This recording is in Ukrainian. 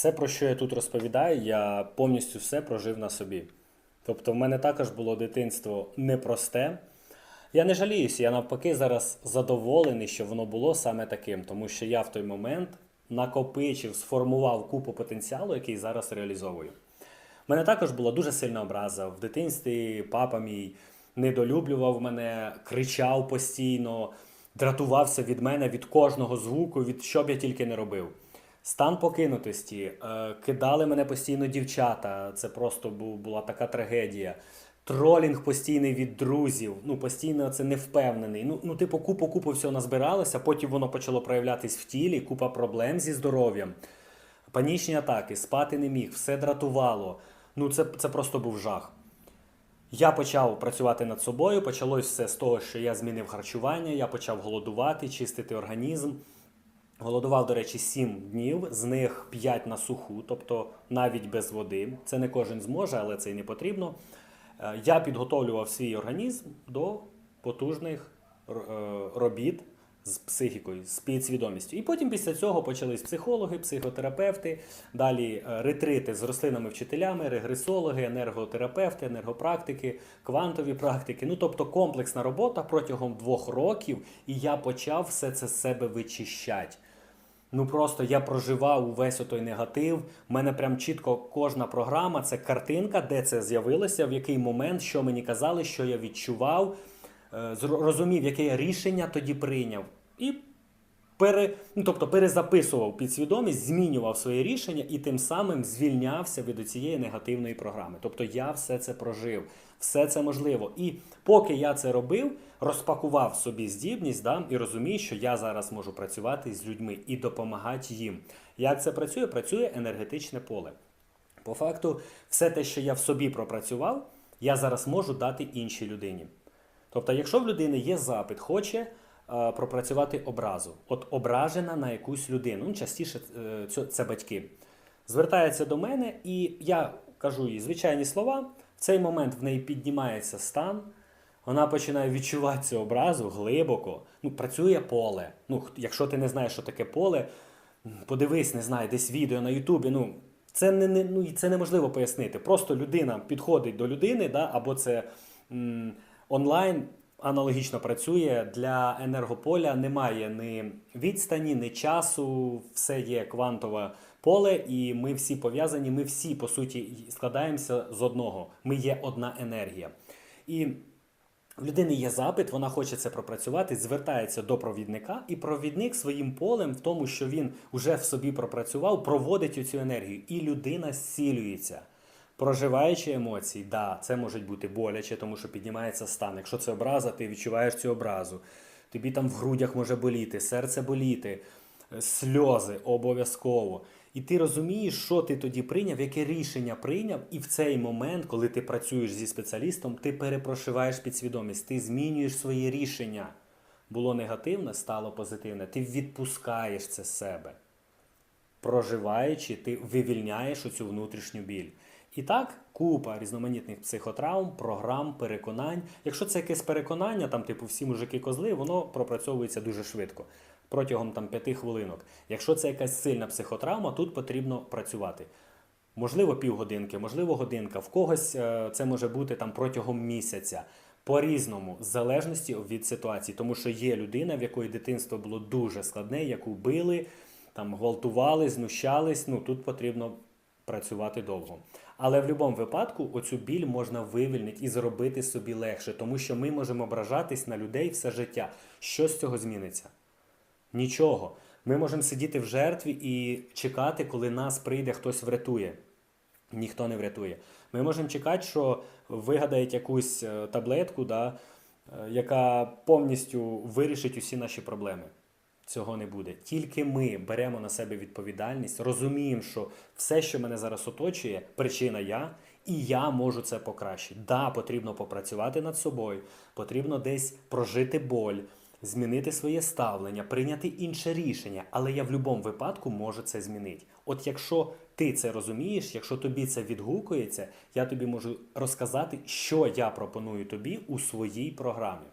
Все, про що я тут розповідаю, я повністю все прожив на собі. Тобто, в мене також було дитинство непросте. Я не жаліюся, я навпаки зараз задоволений, що воно було саме таким, тому що я в той момент накопичив, сформував купу потенціалу, який зараз реалізовую. У мене також була дуже сильна образа. В дитинстві папа мій недолюблював мене, кричав постійно, дратувався від мене, від кожного звуку, від що б я тільки не робив. Стан покинутості, е, кидали мене постійно дівчата. Це просто була така трагедія. Тролінг постійний від друзів. Ну, постійно це невпевнений. Ну, ну, типу, купу купу всього назбиралося, потім воно почало проявлятись в тілі, купа проблем зі здоров'ям. Панічні атаки, спати не міг, все дратувало. Ну, це, це просто був жах. Я почав працювати над собою. Почалось все з того, що я змінив харчування, я почав голодувати, чистити організм. Голодував, до речі, 7 днів, з них 5 на суху, тобто навіть без води. Це не кожен зможе, але це й не потрібно. Е, Я підготовлював свій організм до потужних е, робіт з психікою, з підсвідомістю. І потім після цього почались психологи, психотерапевти, далі е, ретрити з рослинами-вчителями, регресологи, енерготерапевти, енергопрактики, квантові практики. Ну тобто комплексна робота протягом двох років, і я почав все це з себе вичищати. Ну просто я проживав увесь той негатив. У мене прям чітко кожна програма це картинка, де це з'явилося, в який момент, що мені казали, що я відчував, зрозумів, розумів, яке я рішення тоді прийняв. І пере, ну, тобто перезаписував підсвідомість, змінював своє рішення і тим самим звільнявся від цієї негативної програми. Тобто я все це прожив, все це можливо. І поки я це робив, розпакував собі здібність да, і розумію, що я зараз можу працювати з людьми і допомагати їм. Як це працює? Працює енергетичне поле. По факту, все те, що я в собі пропрацював, я зараз можу дати іншій людині. Тобто, якщо в людини є запит, хоче пропрацювати образу, от ображена на якусь людину, ну, частіше е, це батьки, звертається до мене, і я кажу їй звичайні слова. В цей момент в неї піднімається стан, вона починає відчувати цю образу глибоко. Ну, працює поле. Ну, якщо ти не знаєш, що таке поле, подивись, не знаю, десь відео на Ютубі. Ну, це не, не, ну, це неможливо пояснити. Просто людина підходить до людини, да, або це м, онлайн аналогічно працює. Для енергополя немає ні відстані, ні часу, все є квантове поле, і ми всі пов'язані, ми всі, по суті, складаємося з одного. Ми є одна енергія. І в людини є запит, вона хоче це пропрацювати, звертається до провідника, і провідник своїм полем, в тому, що він вже в собі пропрацював, проводить цю енергію, і людина зцілюється. Проживаючи емоції, да, це може бути боляче, тому що піднімається стан. Якщо це образа, ти відчуваєш цю образу. Тобі там в грудях може боліти, серце боліти, е, сльози обов'язково. І ти розумієш, що ти тоді прийняв, яке рішення прийняв, і в цей момент, коли ти працюєш зі спеціалістом, ти перепрошиваєш підсвідомість, ти змінюєш свої рішення. Було негативне, стало позитивне. Ти відпускаєш це з себе проживаючи, ти вивільняєш оцю внутрішню біль. І так, купа різноманітних психотравм, програм, переконань. Якщо це якесь переконання, там, типу, всі мужики козли, воно пропрацьовується дуже швидко, протягом там, п'яти хвилинок. Якщо це якась сильна психотравма, тут потрібно працювати. Можливо, півгодинки, можливо, годинка. В когось е, це може бути там протягом місяця. По-різному, в залежності від ситуації, тому що є людина, в якої дитинство було дуже складне, яку били, там гвалтували, знущались. Ну тут потрібно працювати довго. Але в будь-якому випадку оцю біль можна вивільнити і зробити собі легше, тому що ми можемо ображатись на людей все життя. Що з цього зміниться? Нічого. Ми можемо сидіти в жертві і чекати, коли нас прийде хтось врятує. Ніхто не врятує. Ми можемо чекати, що вигадають якусь е, таблетку, да, е, яка повністю вирішить усі наші проблеми. Цього не буде. Тільки ми беремо на себе відповідальність, розуміємо, що все, що мене зараз оточує, причина я, і я можу це покращити. Да, потрібно попрацювати над собою, потрібно десь прожити боль, змінити своє ставлення, прийняти інше рішення, але я в будь-якому випадку можу це змінити. От якщо ти це розумієш, якщо тобі це відгукується, я тобі можу розказати, що я пропоную тобі у своїй програмі.